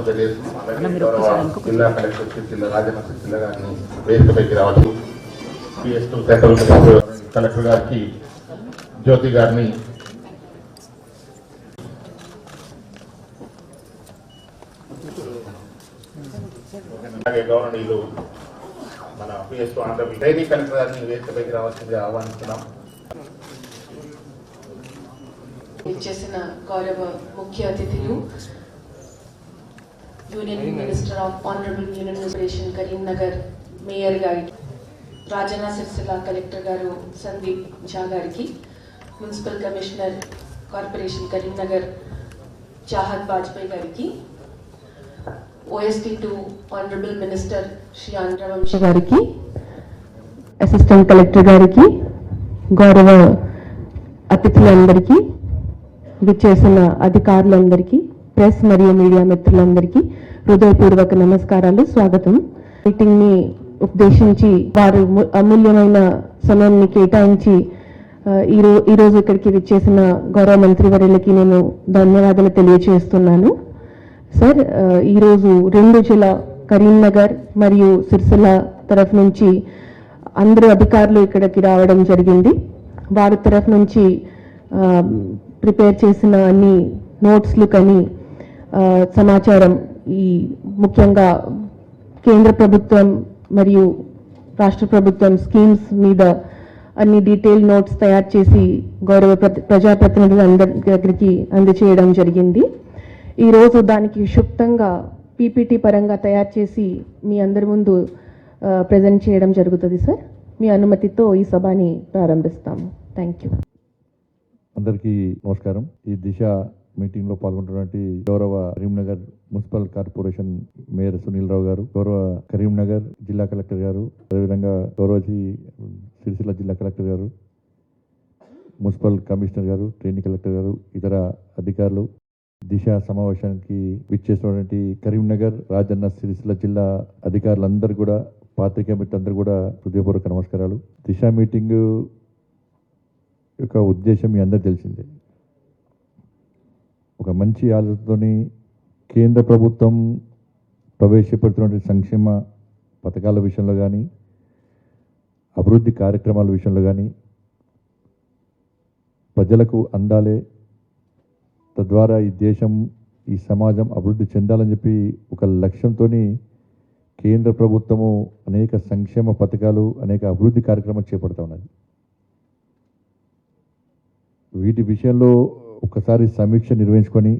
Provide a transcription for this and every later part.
స్వాగతం తెలియజేస్తున్నాం గౌరవ జిల్లా కలెక్టర్ శ్రీ జిల్లా రాజన్న జిల్లా గారిని వేదికపైకి రావచ్చు PS to central collector collector గారికి జ్యోతి గారిని అలాగే గౌరవనీయులు మన PS to Andhra dairy collector గారిని వేదికపైకి రావాల్సిందిగా ఆహ్వానిస్తున్నాం. ఇచ్చేసిన గౌరవ ముఖ్య అతిథులు union minister of honourable union administration Karimnagar mayor గారి రాజన్న సిరిసిల్ల కలెక్టర్ గారు సందీప్ షా గారికి మున్సిపల్ కమిషనర్ కార్పొరేషన్ కరీంనగర్ చాహద్ వాజ్పేయి గారికి OSD to honourable minister Shri Andhravamsha గారికి అసిస్టెంట్ కలెక్టర్ గారికి గౌరవ అతిథులందరికీ విచ్చేసిన అధికారులందరికీ ప్రెస్ మరియు మీడియా మిత్రులందరికీ హృదయపూర్వక నమస్కారాలు స్వాగతం. మీటింగ్ని ఉద్దేశించి వారు అమూల్యమైన సమయాన్ని కేటాయించి ఆ, ఈ రోజు ఇక్కడికి విచ్చేసిన గౌరవ మంత్రివర్యులకి నేను ధన్యవాదాలు తెలియజేస్తున్నాను సార్ ఈరోజు రెండు జిల్లా కరీంనగర్ మరియు సిరిసిల్ల తరఫు నుంచి అందరూ అధికారులు ఇక్కడికి రావడం జరిగింది. వారి తరఫు నుంచి ప్రిపేర్ చేసిన అన్ని నోట్స్లు కానీ సమాచారం ఈ ముఖ్యంగా కేంద్ర ప్రభుత్వం మరియు రాష్ట్ర ప్రభుత్వం స్కీమ్స్ మీద అన్ని డీటెయిల్ నోట్స్ తయారు చేసి గౌరవ ప్రతి- ప్రజాప్రతినిధులు అందరి దగ్గరికి అందచేయడం జరిగింది. ఈరోజు దానికి క్షుప్తంగా పీపీటీ పరంగా తయారు చేసి మీ అందరి ముందు ప్రజెంట్ చేయడం జరుగుతుంది సార్. మీ అనుమతితో ఈ సభని ప్రారంభిస్తాము. థ్యాంక్ యూ అందరికీ నమస్కారం. ఈ దిశ మీటింగ్లో పాల్గొంటున్నటువంటి గౌరవ Karimnagar municipal corporation mayor Sunil Rao గారు గౌరవ కరీంనగర్ జిల్లా కలెక్టర్ గారు అదేవిధంగా గౌరవ సిరిసిల్ల జిల్లా కలెక్టర్ గారు మున్సిపల్ కమిషనర్ గారు ట్రైనింగ్ కలెక్టర్ గారు ఇతర అధికారులు దిశ సమావేశానికి విచ్చేసినటువంటి కరీంనగర్ రాజన్న సిరిసిల్ల జిల్లా అధికారులందరూ కూడా పాత్రికేయ మిత్రులందరూ కూడా హృదయపూర్వక నమస్కారాలు. దిశ మీటింగు యొక్క ఉద్దేశం మీ అందరు తెలిసిందే. ఒక మంచి ఆలోచనతోని కేంద్ర ప్రభుత్వం ప్రవేశపెడుతున్నటువంటి సంక్షేమ పథకాల విషయంలో కానీ అభివృద్ధి కార్యక్రమాల విషయంలో కానీ ప్రజలకు అందాలే. తద్వారా ఈ దేశం ఈ సమాజం అభివృద్ధి చెందాలని చెప్పి ఒక లక్ష్యంతో కేంద్ర ప్రభుత్వము అనేక సంక్షేమ పథకాలు అనేక అభివృద్ధి కార్యక్రమాలు చేపడుతూ ఉన్నది. వీటి విషయంలో ఒకసారి సమీక్ష నిర్వహించుకొని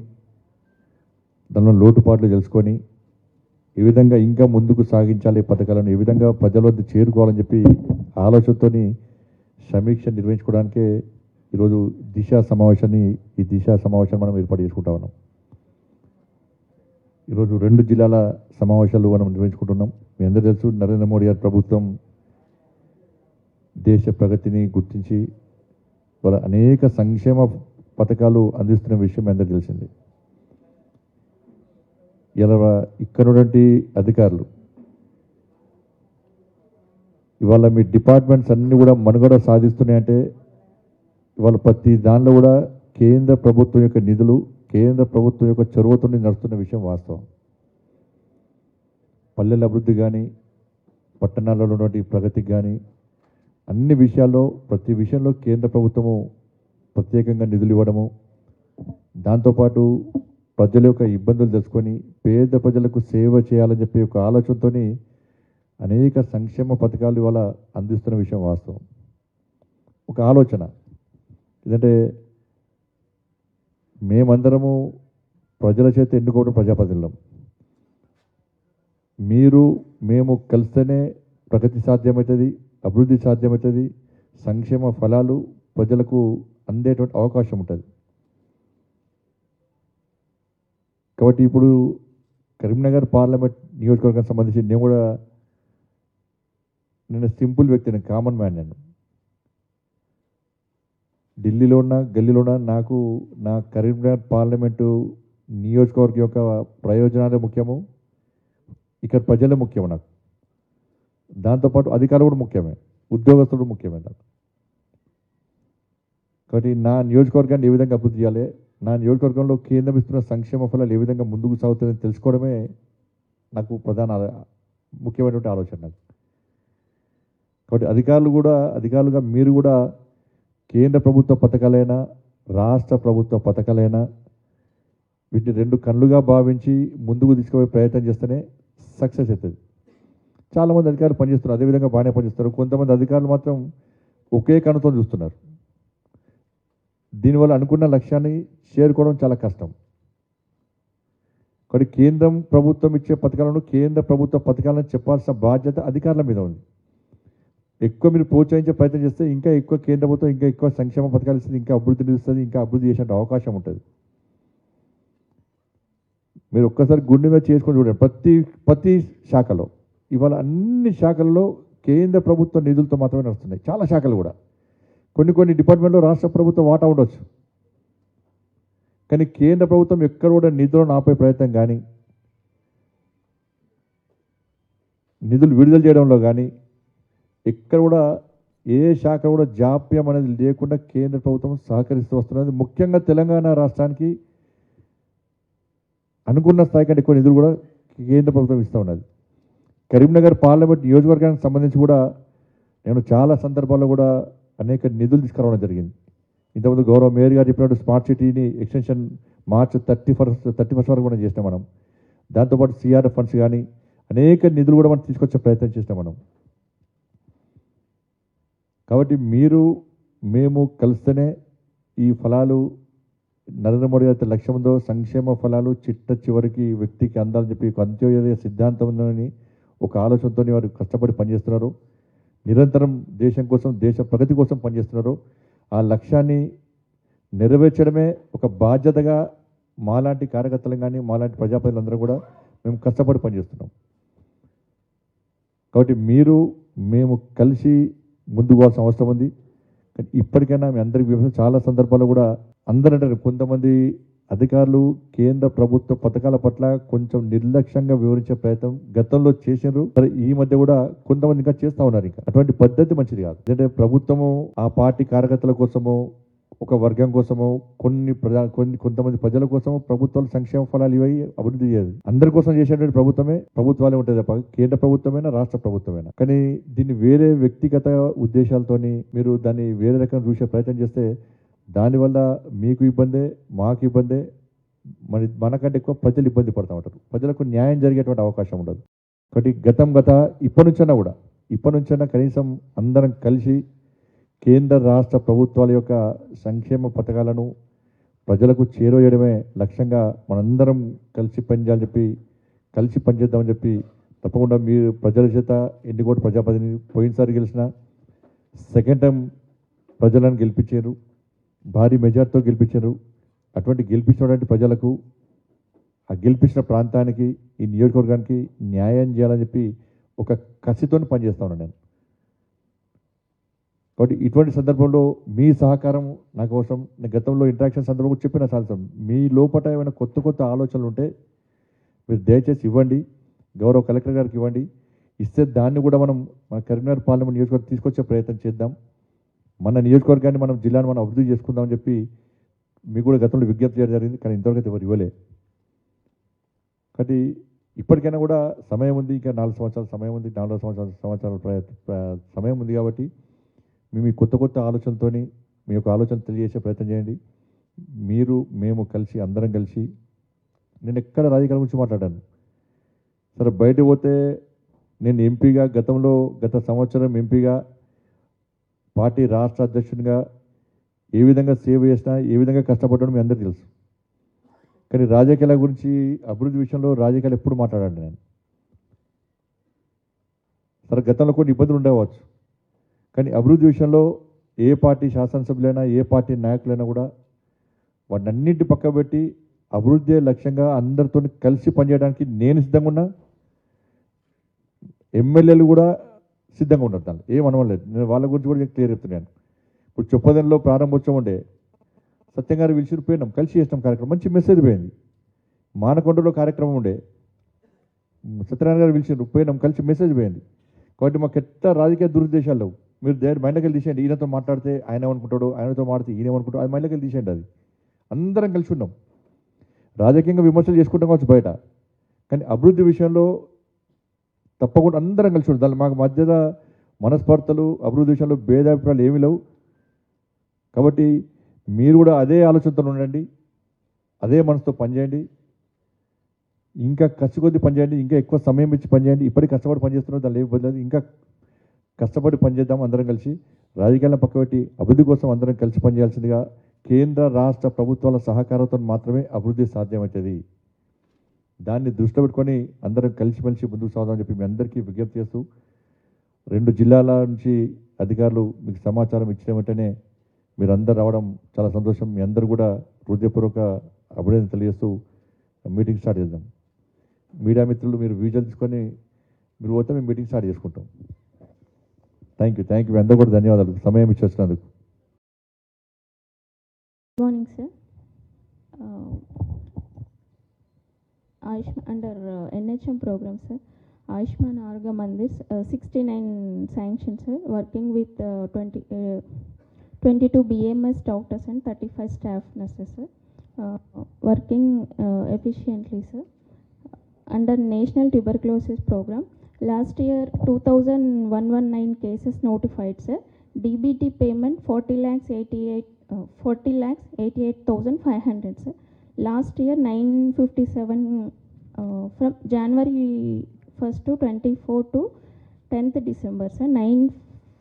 దానిలో లోటుపాట్లు తెలుసుకొని ఏ విధంగా ఇంకా ముందుకు సాగించాలి పథకాలను ఏ విధంగా ప్రజల వద్ద చేరుకోవాలని చెప్పి ఆలోచనతోని సమీక్ష నిర్వహించుకోవడానికే ఈరోజు దిశ సమావేశాన్ని ఈ దిశ సమావేశాన్ని మనం ఏర్పాటు చేసుకుంటా ఉన్నాం. ఈరోజు రెండు జిల్లాల సమావేశాలు మనం నిర్వహించుకుంటున్నాం. మీ అందరూ తెలుసు నరేంద్ర మోడీ గారి ప్రభుత్వం దేశ ప్రగతిని గుర్తించి వాళ్ళ అనేక సంక్షేమ పథకాలు అందిస్తున్న విషయం మీ అందరికీ తెలిసింది. ఇలా ఇక్కడ ఉన్నటువంటి అధికారులు ఇవాళ మీ డిపార్ట్మెంట్స్ అన్నీ కూడా మనుగడ సాధిస్తున్నాయంటే ఇవాళ ప్రతి దానిలో కూడా కేంద్ర ప్రభుత్వం యొక్క నిధులు కేంద్ర ప్రభుత్వం యొక్క చొరవతో నడుస్తున్న విషయం వాస్తవం. పల్లెల అభివృద్ధి కానీ పట్టణాలలో ఉన్నటువంటి ప్రగతికి కానీ అన్ని విషయాల్లో ప్రతి విషయంలో కేంద్ర ప్రభుత్వము ప్రత్యేకంగా నిధులు ఇవ్వడము దాంతోపాటు ప్రజల యొక్క ఇబ్బందులు తెలుసుకొని పేద ప్రజలకు సేవ చేయాలని చెప్పి ఒక ఆలోచనతోని అనేక సంక్షేమ పథకాలు ఇవాళ అందిస్తున్న విషయం వాస్తవం. ఒక ఆలోచన ఎందుకంటే మేమందరము ప్రజల చేత ఎన్నుకోవడం ప్రజాప్రతినిధులం. మీరు మేము కలిస్తేనే ప్రగతి సాధ్యమవుతుంది అభివృద్ధి సాధ్యమవుతుంది సంక్షేమ ఫలాలు ప్రజలకు అందేటువంటి అవకాశం ఉంటుంది. కాబట్టి ఇప్పుడు కరీంనగర్ పార్లమెంట్ నియోజకవర్గానికి సంబంధించి నేను కూడా నేను సింపుల్ వ్యక్తిని కామన్ మ్యాన్ నేను. ఢిల్లీలో ఉన్న గల్లీలో ఉన్న నాకు నా కరీంనగర్ పార్లమెంటు నియోజకవర్గం యొక్క ప్రయోజనాలే ముఖ్యము ఇక్కడ ప్రజలే ముఖ్యం నాకు. దాంతోపాటు అధికారులు కూడా ముఖ్యమే ఉద్యోగస్తులు ముఖ్యమే నాకు. కాబట్టి నా నియోజకవర్గాన్ని ఏ విధంగా అభివృద్ధి చేయాలి? నా నియోజకవర్గంలో కేంద్రం ఇస్తున్న సంక్షేమ ఫలాలు ఏ విధంగా ముందుకు సాగుతుందని తెలుసుకోవడమే నాకు ప్రధాన ముఖ్యమైనటువంటి ఆలోచన నాకు. కాబట్టి అధికారులు కూడా అధికారులుగా మీరు కూడా కేంద్ర ప్రభుత్వ పథకాలైనా రాష్ట్ర ప్రభుత్వ పథకాలైనా వీటిని రెండు కళ్ళుగా భావించి ముందుకు తీసుకుపోయే ప్రయత్నం చేస్తేనే సక్సెస్ అవుతుంది. చాలామంది అధికారులు పనిచేస్తున్నారు అదేవిధంగా బాగానే పనిచేస్తారు కొంతమంది అధికారులు మాత్రం ఒకే కనుతో చూస్తున్నారు. దీనివల్ల అనుకున్న లక్ష్యాన్ని చేరుకోవడం చాలా కష్టం. కానీ కేంద్రం ప్రభుత్వం ఇచ్చే పథకాలను కేంద్ర ప్రభుత్వ పథకాలను చెప్పాల్సిన బాధ్యత అధికారుల మీద ఉంది. ఎక్కువ మీరు ప్రోత్సహించే ప్రయత్నం చేస్తే ఇంకా ఎక్కువ కేంద్ర ప్రభుత్వం ఇంకా ఎక్కువ సంక్షేమ పథకాలు ఇస్తుంది ఇంకా అభివృద్ధి నిలుస్తుంది ఇంకా అభివృద్ధి చేసే అవకాశం ఉంటుంది. మీరు ఒక్కసారి గుండె మీద చేసుకొని చూడండి. ప్రతి ప్రతి శాఖలో ఇవాళ అన్ని శాఖల్లో కేంద్ర ప్రభుత్వ నిధులతో మాత్రమే నడుస్తున్నాయి. చాలా శాఖలు కూడా. కొన్ని కొన్ని డిపార్ట్మెంట్లో రాష్ట్ర ప్రభుత్వం వాటా ఉండొచ్చు. కానీ కేంద్ర ప్రభుత్వం ఎక్కడ కూడా నిధులను ఆపే ప్రయత్నం కానీ నిధులు విడుదల చేయడంలో కానీ ఎక్కడ కూడా ఏ శాఖ కూడా జాప్యం అనేది లేకుండా కేంద్ర ప్రభుత్వం సహకరిస్తూ వస్తున్నది. ముఖ్యంగా తెలంగాణ రాష్ట్రానికి అనుకున్న స్థాయి కంటే ఎక్కువ నిధులు కూడా కేంద్ర ప్రభుత్వం ఇస్తూ ఉన్నది. కరీంనగర్ పార్లమెంట్ నియోజకవర్గానికి సంబంధించి కూడా నేను చాలా సందర్భాల్లో కూడా అనేక నిధులు తీసుకురావడం జరిగింది. ఇంతకుముందు గౌరవ మేయర్ గారు చెప్పినట్టు స్మార్ట్ సిటీని extension March thirty first thirty first వరకు కూడా చేసినాం మనం. దాంతోపాటు సిఆర్ఎఫ్ ఫండ్స్ కానీ అనేక నిధులు కూడా మనం తీసుకొచ్చే ప్రయత్నం చేసినాం మనం. కాబట్టి మీరు మేము కలిస్తేనే ఈ ఫలాలు నరేంద్ర మోడీ గారి లక్ష్యంతో సంక్షేమ ఫలాలు చిట్ట చివరికి వ్యక్తికి అందాలని చెప్పి ఒక అంత్యోదయ సిద్ధాంతం ఒక ఆలోచనతో వారు కష్టపడి పనిచేస్తున్నారు. నిరంతరం దేశం కోసం దేశ ప్రగతి కోసం పనిచేస్తున్నారు. ఆ లక్ష్యాన్ని నెరవేర్చడమే ఒక బాధ్యతగా మాలాంటి కార్యకర్తలు కానీ మాలాంటి ప్రజాప్రతినిధులందరూ కూడా మేము కష్టపడి పనిచేస్తున్నాం. కాబట్టి మీరు మేము కలిసి ముందుకు పోవాల్సిన అవసరం ఉంది. కానీ ఇప్పటికైనా మీ అందరికి చాలా సందర్భాల్లో కూడా అందరూ కొంతమంది అధికారులు కేంద్ర ప్రభుత్వ పథకాల పట్ల కొంచెం నిర్లక్ష్యంగా వివరించే ప్రయత్నం గతంలో చేసినారు మరి ఈ మధ్య కూడా కొంతమంది ఇంకా చేస్తా ఉన్నారు ఇంకా. అటువంటి పద్ధతి మంచిది కాదు. ఎందుకంటే ప్రభుత్వము ఆ పార్టీ కార్యకర్తల కోసము ఒక వర్గం కోసము కొన్ని ప్రజా కొన్ని కొంతమంది ప్రజల కోసము ప్రభుత్వాలు సంక్షేమ ఫలాలు ఇవి అభివృద్ధి చేయదు. అందరి కోసం చేసేటువంటి ప్రభుత్వమే ప్రభుత్వాలే ఉంటుంది తప్ప కేంద్ర ప్రభుత్వమైనా రాష్ట్ర ప్రభుత్వమైనా. కానీ దీన్ని వేరే వ్యక్తిగత ఉద్దేశాలతోని మీరు దాన్ని వేరే రకంగా చూసే ప్రయత్నం చేస్తే దానివల్ల మీకు ఇబ్బందే మాకు ఇబ్బందే. మరి మనకంటే ఎక్కువ ప్రజలు ఇబ్బంది పడుతూ ఉంటారు. ప్రజలకు న్యాయం జరిగేటువంటి అవకాశం ఉండదు. కాబట్టి గతం గత ఇప్పటి నుంచైనా కూడా ఇప్పటి నుంచైనా కనీసం అందరం కలిసి కేంద్ర రాష్ట్ర ప్రభుత్వాల యొక్క సంక్షేమ పథకాలను ప్రజలకు చేరవేయడమే లక్ష్యంగా మనందరం కలిసి పనిచేయాలని చెప్పి కలిసి పనిచేద్దామని చెప్పి తప్పకుండా మీరు ప్రజల చేత ఎన్నికోటి ప్రజాప్రతినిధి పోయినసారి గెలిచిన సెకండ్ టైం ప్రజలను గెలిపించారు. భారీ మెజార్టీతో గెలిపించారు. అటువంటి గెలిపించినటువంటి ప్రజలకు ఆ గెలిపించిన ప్రాంతానికి ఈ నియోజకవర్గానికి న్యాయం చేయాలని చెప్పి ఒక కసితో పనిచేస్తా ఉన్నాను నేను. కాబట్టి ఇటువంటి సందర్భంలో మీ సహకారం నాకు అవసరం. నేను గతంలో ఇంటరాక్షన్ సందర్భంలో చెప్పిన సాల్సం మీ లోపల ఏమైనా కొత్త కొత్త ఆలోచనలు ఉంటే మీరు దయచేసి ఇవ్వండి. గౌరవ కలెక్టర్ గారికి ఇవ్వండి. ఇస్తే దాన్ని కూడా మనం మన కరీంనగర్ పార్లమెంట్ నియోజకవర్గం తీసుకొచ్చే ప్రయత్నం చేద్దాం. మన నియోజకవర్గాన్ని మనం జిల్లాను మనం అభివృద్ధి చేసుకుందామని చెప్పి మీకు కూడా గతంలో విజ్ఞప్తి చేయడం జరిగింది కానీ ఇంతవరకు అయితే ఎవరు ఇవ్వలే. కాబట్టి ఇప్పటికైనా కూడా సమయం ఉంది ఇంకా నాలుగు సంవత్సరాల సమయం ఉంది నాలుగు సంవత్సరాల సంవత్సరాల సమయం ఉంది కాబట్టి మేము ఈ కొత్త కొత్త ఆలోచనతో మీ యొక్క ఆలోచన తెలియజేసే ప్రయత్నం చేయండి. మీరు మేము కలిసి అందరం కలిసి నేను ఎక్కడ రాజకీయాల గురించి మాట్లాడాను? సరే బయట పోతే నేను ఎంపీగా గతంలో గత సంవత్సరం ఎంపీగా పార్టీ రాష్ట్ర అధ్యక్షునిగా ఏ విధంగా సేవ చేసినా ఏ విధంగా కష్టపడ్డాను మీ అందరికీ తెలుసు. కానీ రాజకీయాల గురించి అభివృద్ధి విషయంలో రాజకీయాలు ఎప్పుడు మాట్లాడండి నేను. సరే గతంలో కొన్ని ఇబ్బందులు ఉండవచ్చు. కానీ అభివృద్ధి విషయంలో ఏ పార్టీ శాసనసభ్యులైనా ఏ పార్టీ నాయకులైనా కూడా వాటినన్నింటి పక్క పెట్టి అభివృద్ధి లక్ష్యంగా అందరితో కలిసి పనిచేయడానికి నేను సిద్ధంగా ఉన్నా. ఎమ్మెల్యేలు కూడా సిద్ధంగా ఉన్నారు దాంట్లో. ఏం అనవలేదు. నేను వాళ్ళ గురించి కూడా క్లియర్ చెప్తున్నాను ఇప్పుడు చొప్పదంలో ప్రారంభోత్సవం ఉండే సత్యం గారు పిలిచి పోయినాం. కలిసి చేసినాం కార్యక్రమం. మంచి మెసేజ్ పోయింది. మానకొండలో కార్యక్రమం ఉండే. సత్యనారాయణ గారు పిలిచారు పోయినాం. కలిసి మెసేజ్ పోయింది. కాబట్టి మాకు ఎట్లా రాజకీయ దురుద్దేశాలు లేవు. మీరు దేని మైండ్లకెళ్ళి తీసేయండి. ఈయనతో మాట్లాడితే ఆయన ఏమనుకుంటాడు ఆయనతో మాట్లాడితే ఈయన ఏమనుకుంటాడు అది మైండ్లకెళ్ళి తీసేయండి అది. అందరం కలిసి ఉన్నాం. రాజకీయంగా విమర్శలు చేసుకుంటాం కావచ్చు బయట. కానీ అభివృద్ధి విషయంలో తప్పకుండా అందరం కలిసి ఉంటాం దాని మాకు మధ్యలో మనస్పర్ధలు అభివృద్ధి విషయంలో భేదాభిప్రాయాలు ఏమీ లేవు. కాబట్టి మీరు కూడా అదే ఆలోచనతో ఉండండి. అదే మనసుతో పనిచేయండి. ఇంకా ఖర్చు కొద్ది పనిచేయండి. ఇంకా ఎక్కువ సమయం ఇచ్చి పనిచేయండి. ఇప్పటికి కష్టపడి పనిచేస్తున్నారు. దాని లేకపోతే ఇంకా కష్టపడి పనిచేద్దాం అందరం కలిసి. రాజకీయాలను పక్కబెట్టి అభివృద్ధి కోసం అందరం కలిసి పనిచేయాల్సిందిగా కేంద్ర రాష్ట్ర ప్రభుత్వాల సహకారంతో మాత్రమే అభివృద్ధి సాధ్యమవుతుంది. దాన్ని దృష్టిలో పెట్టుకొని అందరం కలిసిమెలిసి ముందుకు సాగుదామని చెప్పి మీ అందరికీ విజ్ఞప్తి చేస్తూ రెండు జిల్లాల నుంచి అధికారులు మీకు సమాచారం ఇచ్చిన వెంటనే మీరందరూ రావడం చాలా సంతోషం. మీ అందరు కూడా హృదయపూర్వక అభినందన తెలియజేస్తూ మీటింగ్ స్టార్ట్ చేద్దాం. మీడియా మిత్రులు మీరు విజువల్ తీసుకొని మీరు పోతే మేము మీటింగ్ స్టార్ట్ చేసుకుంటాం. థ్యాంక్ యూ థ్యాంక్ యూ అందరూ కూడా ధన్యవాదాలు. సమయం ఇచ్చేసినందుకు Under uh, NHM program, sir, Ayushman Arga Mandis, uh, 69 sanctions, sir, working with uh, 20, uh, 22 BMS doctors and 35 staff nurses, sir, uh, working uh, efficiently, sir. Under National Tuberculosis Program, last year 2,119 cases notified, sir. DBT payment 40 lakhs 88, uh, 40 lakhs 88,500, sir. Last year 957 from January 1st to 24 to 10th December, sir. 9,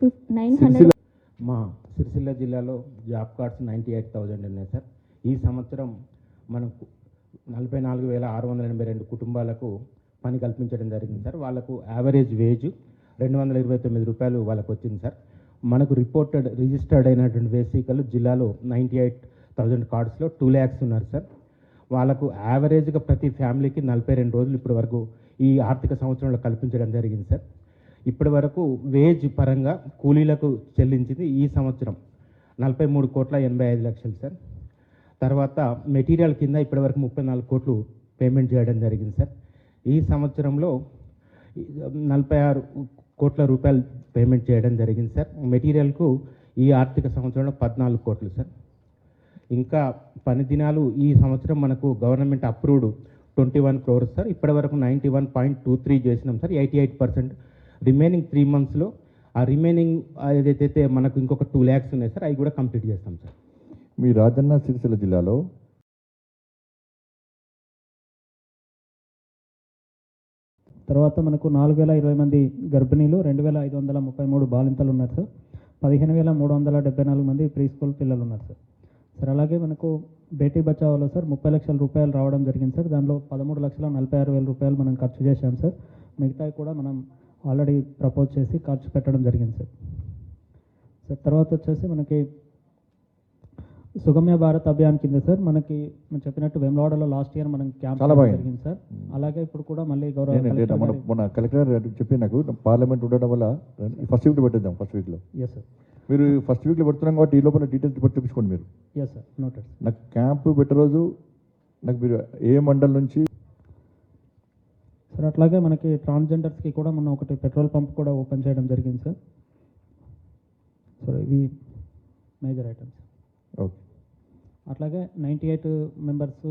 fif- 900. మా సిరిసిల్ల జిల్లాలో job cards ninety eight thousand ఉన్నాయి sir ఈ సంవత్సరం మనకు నలభై నాలుగు వేల ఆరు వందల ఎనభై రెండు కుటుంబాలకు పని కల్పించడం జరిగింది సార్ వాళ్ళకు యావరేజ్ వేజ్ రెండు వందల ఇరవై తొమ్మిది రూపాయలు వాళ్ళకు వచ్చింది సార్ మనకు రిపోర్టెడ్ రిజిస్టర్డ్ అయినటువంటి వేసికలు జిల్లాలో నైంటీ ఎయిట్ థౌజండ్ కార్డ్స్లో టూ ల్యాక్స్ ఉన్నారు సార్ వాళ్ళకు యావరేజ్గా ప్రతి ఫ్యామిలీకి నలభై రెండు రోజులు ఇప్పటి వరకు ఈ ఆర్థిక సంవత్సరంలో కల్పించడం జరిగింది సార్. ఇప్పటి వరకు వేజ్ పరంగా కూలీలకు చెల్లించింది ఈ సంవత్సరం నలభై మూడు కోట్ల ఎనభై ఐదు లక్షలు సార్. తర్వాత మెటీరియల్ కింద ఇప్పటివరకు ముప్పై నాలుగు కోట్లు పేమెంట్ చేయడం జరిగింది సార్. ఈ సంవత్సరంలో నలభై ఆరు కోట్ల రూపాయలు పేమెంట్ చేయడం జరిగింది సార్. మెటీరియల్కు ఈ ఆర్థిక సంవత్సరంలో పద్నాలుగు కోట్లు సార్. ఇంకా పని దినాలు ఈ సంవత్సరం మనకు government approved twenty one crores sir. ఇప్పటివరకు ninety one point two three చేసినాం sir. Eighty eight percent remaining three మంత్స్లో ఆ రిమైనింగ్ ఏదైతే మనకు ఇంకొక టూ ల్యాక్స్ ఉన్నాయి సార్ అవి కూడా కంప్లీట్ చేస్తాం సార్. మీ రాజన్న సిరిసిల్ల జిల్లాలో తర్వాత మనకు నాలుగు వేల ఇరవై మంది గర్భిణీలు రెండు వేల ఐదు వందల ముప్పై మూడు బాలింతలు ఉన్నారు సార్. పదిహేను వేల మూడు వందల డెబ్బై నాలుగు మంది ప్రీ స్కూల్ పిల్లలు ఉన్నారు సార్. సార్ అలాగే మనకు బేటీ బచావోలో సార్ ముప్పై లక్షల రూపాయలు రావడం జరిగింది సార్. దానిలో పదమూడు లక్షల నలభై ఆరు వేల రూపాయలు మనం ఖర్చు చేశాం సార్. మిగతావి కూడా మనం ఆల్రెడీ ప్రపోజ్ చేసి ఖర్చు పెట్టడం జరిగింది సార్. సార్ తర్వాత వచ్చేసి మనకి సుగమ్య భారత్ అభియాన్ కింద సార్ మనకి మనం చెప్పినట్టు వేమలవాడలో లాస్ట్ ఇయర్ మనం క్యాంప్ చాలా బాగుంది. జరిగింది సార్. అలాగే ఇప్పుడు కూడా మళ్ళీ గౌరవ మన మన కలెక్టర్ చెప్పి నాకు పార్లమెంట్ ఉండడం వల్ల ఫస్ట్ వీక్లో పెట్టేద్దాం ఫస్ట్ వీక్లో. ఎస్ సార్ మీరు ఫస్ట్ వీక్లో పెడుతున్నాం కాబట్టి ఈ లోపల డీటెయిల్స్ పెట్టి చూపించుకోండి మీరు. ఎస్ సార్ నోటెడ్ నాకు క్యాంపు పెట్టే రోజు నాకు మీరు ఏ మండల్ నుంచి సార్ అట్లాగే మనకి ట్రాన్స్జెండర్స్కి కూడా మొన్న ఒకటి పెట్రోల్ పంప్ కూడా ఓపెన్ చేయడం జరిగింది సార్. సో ఇవి మేజర్ ఐటమ్స్ ఓకే. అట్లాగే నైంటీ ఎయిట్ మెంబర్స్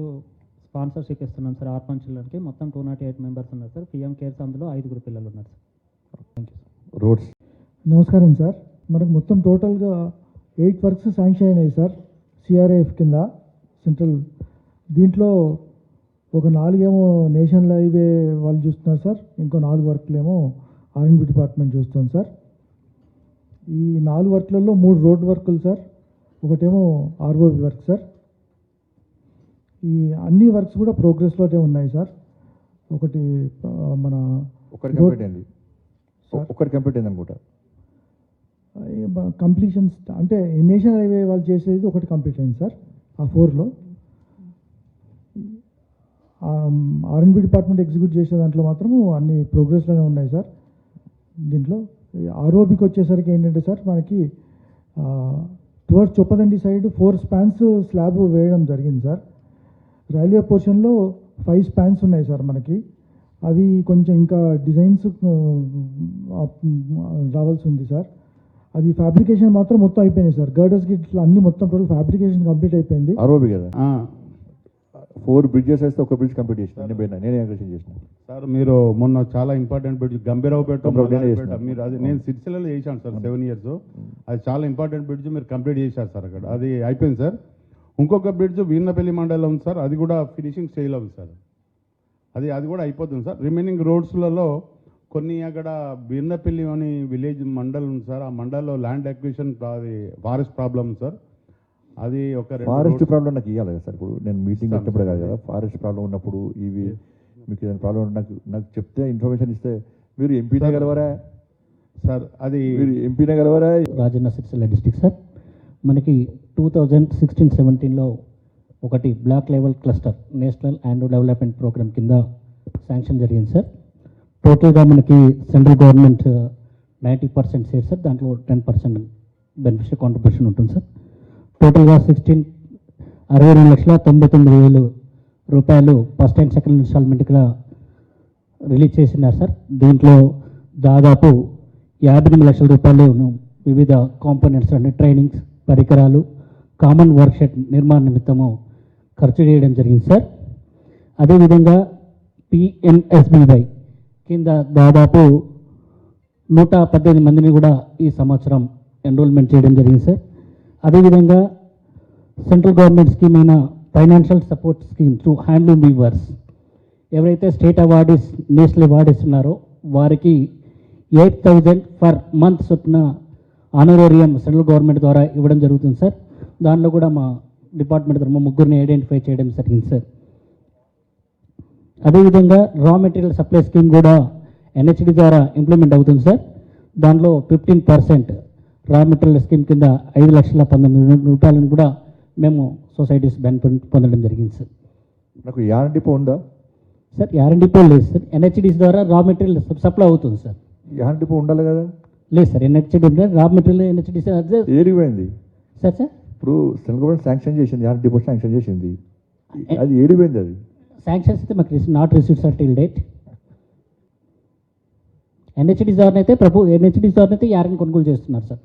స్పాన్సర్షిప్ ఇస్తున్నాం సార్ ఆర్పన్ చిల్డ్రన్కి మొత్తం టూ నాట్ ఎయిట్ మెంబర్స్ ఉన్నారు సార్. పిఎం కేర్స్ అందులో ఐదుగురు పిల్లలు ఉన్నారు sir. Thank you sir roads. నమస్కారం సార్. మనకు మొత్తం టోటల్గా ఎయిట్ వర్క్స్ శాంక్షన్ అయినాయి సార్ సిఆర్ఏఎఫ్ కింద సెంట్రల్. దీంట్లో ఒక నాలుగేమో నేషనల్ హైవే వాళ్ళు చూస్తున్నారు సార్. ఇంకో నాలుగు వర్క్లేమో ఆర్ఎన్బి డిపార్ట్మెంట్ చూస్తుంది సార్. ఈ నాలుగు వర్క్లలో మూడు రోడ్ వర్కులు సార్. ఒకటేమో ఆర్ఓబి వర్క్ సార్ ఈ అన్ని వర్క్స్ కూడా ప్రోగ్రెస్లోనే ఉన్నాయి సార్ ఒకటి మన ఒక్కటి కంప్లీట్ అయింది. సార్ ఒక్కటి కంప్లీట్ అయింది అనుకుంటా. కంప్లీషన్స్ అంటే నేషనల్ హైవే వాళ్ళు చేసేది ఒకటి కంప్లీట్ అయింది సార్ ఆ ఫోర్లో ఆర్ఎన్బి డిపార్ట్మెంట్ ఎగ్జిక్యూట్ చేసే దాంట్లో మాత్రము అన్ని ప్రోగ్రెస్లోనే ఉన్నాయి సార్ దీంట్లో ఆర్ఓబికి వచ్చేసరికి ఏంటంటే సార్ మనకి towards Choppadandi side four spans slab వేయడం జరిగింది సార్. రైల్వే పోర్షన్లో ఫైవ్ స్పాన్స్ ఉన్నాయి సార్ మనకి. అవి కొంచెం ఇంకా డిజైన్స్ రావాల్సి ఉంది సార్. అది ఫ్యాబ్రికేషన్ మాత్రం మొత్తం అయిపోయినాయి సార్. గర్డర్స్ గిట్ల అన్ని మొత్తం టోటల్ ఫ్యాబ్రికేషన్ కంప్లీట్ అయిపోయింది. ఆరోబి కదా? ఫోర్ బ్రిడ్జెస్ వేస్తే ఒక బ్రిడ్జ్ కంప్లీట్ చేసిన. నేను పోయినా నేనే అగ్రెషన్ చేసిన. సార్ మీరు మొన్న చాలా ఇంపార్టెంట్ బ్రిడ్జ్ గంభీరావుపేట. మీరు అది నేను సిరిసిల్లలో చేశాను సార్ సెవెన్ ఇయర్స్ అది చాలా ఇంపార్టెంట్ బ్రిడ్జ్ మీరు కంప్లీట్ చేశారు సార్ అక్కడ. అది అయిపోయింది సార్. ఇంకొక బ్రిడ్జ్ వీర్నపల్లి మండలం ఉంది సార్ అది కూడా ఫినిషింగ్ స్టేజ్లో ఉంది సార్. అది అది కూడా అయిపోతుంది సార్. రిమైనింగ్ రోడ్స్లలో కొన్ని అక్కడ వీర్నపల్లి అని విలేజ్ మండల్ ఉంది సార్ ఆ మండల్లో ల్యాండ్ అక్విజిషన్ అది ఫారెస్ట్ ప్రాబ్లం సార్. అది ఒక ఫారెస్ట్ ప్రాబ్లం నాకు ఇవ్వాలి కదా సార్. ఇప్పుడు నేను మీటింగ్ వచ్చినప్పుడు. కాదు. కదా ఫారెస్ట్ ప్రాబ్లం ఉన్నప్పుడు ఇవి మీకు ఏదైనా ప్రాబ్లం నాకు నాకు చెప్తే ఇన్ఫర్మేషన్ ఇస్తే మీరు ఎంపీనే సార్. గెలవరా సార్ అది మీరు ఎంపీనే గెలవరా రాజన్న సిరిసిల్ల డిస్టిక్ సార్ మనకి టూ థౌజండ్ సిక్స్టీన్ సెవెంటీన్లో ఒకటి block level cluster national and development programme కింద శాంక్షన్ జరిగింది సార్ టోటల్గా మనకి central government ninety percent share sir దాంట్లో టెన్ పర్సెంట్ బెనిఫిషియల్ కాంట్రిబ్యూషన్ ఉంటుంది సార్ టోటల్గా సిక్స్టీన్ అరవై రెండు లక్షల తొంభై తొమ్మిది వేలు రూపాయలు ఫస్ట్ అండ్ సెకండ్ ఇన్స్టాల్మెంట్గా రిలీజ్ చేసినారు సార్. దీంట్లో దాదాపు యాభై ఎనిమిది లక్షల రూపాయలు వివిధ కాంపోనెంట్స్ అంటే ట్రైనింగ్స్ పరికరాలు కామన్ వర్క్షెట్ నిర్మాణ నిమిత్తము ఖర్చు చేయడం జరిగింది సార్. అదేవిధంగా పిఎన్ఎస్బివై కింద దాదాపు నూట పద్దెనిమిది మందిని కూడా ఈ సంవత్సరం ఎన్రోల్మెంట్ చేయడం జరిగింది సార్. అదేవిధంగా సెంట్రల్ గవర్నమెంట్ స్కీమ్ అయిన financial support scheme through handloom weavers ఎవరైతే స్టేట్ అవార్డీస్ నేషనల్ అవార్డీస్ ఉన్నారో వారికి ఎయిట్ థౌజండ్ ఫర్ మంత్ చొప్పున ఆనరోరియం సెంట్రల్ గవర్నమెంట్ ద్వారా ఇవ్వడం జరుగుతుంది సార్ దానిలో కూడా మా డిపార్ట్మెంట్ ద్వారా మా ముగ్గురిని ఐడెంటిఫై చేయడం జరిగింది సార్ అదేవిధంగా రా మెటీరియల్ సప్లై స్కీమ్ కూడా ఎన్హెచ్డి ద్వారా ఇంప్లిమెంట్ అవుతుంది సార్ దానిలో fifteen percent raw material scheme కింద ఐదు లక్షల పంతొమ్మిది రూపాయలను కూడా మేము సొసైటీస్ బెనిఫిట్ పొందడం జరిగింది సార్. నాకు యాన్ డిపో ఉందా? సార్ ఆర్ఎండిపో లేదు సార్. ఎన్హెచ్డిస్ ద్వారా రా మెటీరియల్ సప్లై అవుతుంది సార్. యాన్ డిపో ఉండాలి కదా? లేదు sir. NHDC raw material NHDC sir ఏడిపోయింది sir sir. ఇప్పుడు సెంట్రల్ గవర్నమెంట్ శాంక్షన్ చేసింది యాన్ డిపో శాంక్షన్ చేసింది. అది ఏడిపోయింది అది? శాంక్షన్స్ అయితే మాకు not receive sir till date. NHDC ద్వారా అయితే ప్రభు ఎన్హెచ్డి ద్వారా అయితే యారని కొనుగోలు చేస్తున్నారు sir.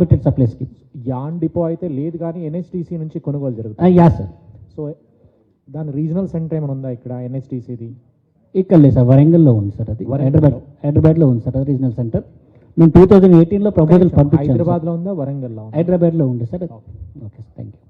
Material supply scheme yarn depot అయితే లేదు కానీ ఎన్హెచ్టీసీ నుంచి కొనుగోలు జరుగుతుంది. యా సార్ సో దాని రీజనల్ సెంటర్ ఏమైనా ఉందా ఇక్కడ ఎన్హెచ్టీసీది ఇక్కడ లేదు సార్ వరంగల్లో ఉంది సార్ అది. హైదరాబాద్ హైదరాబాద్లో ఉంది సార్ అది రీజనల్ సెంటర్ నేను టూ థౌజండ్ ఎయిటీన్లో ప్రపోజల్ పంపించాను హైదరాబాద్లో ఉందా వరంగల్లో ఉందా? హైదరాబాద్లో ఉంది సార్ ఓకే థ్యాంక్ యూ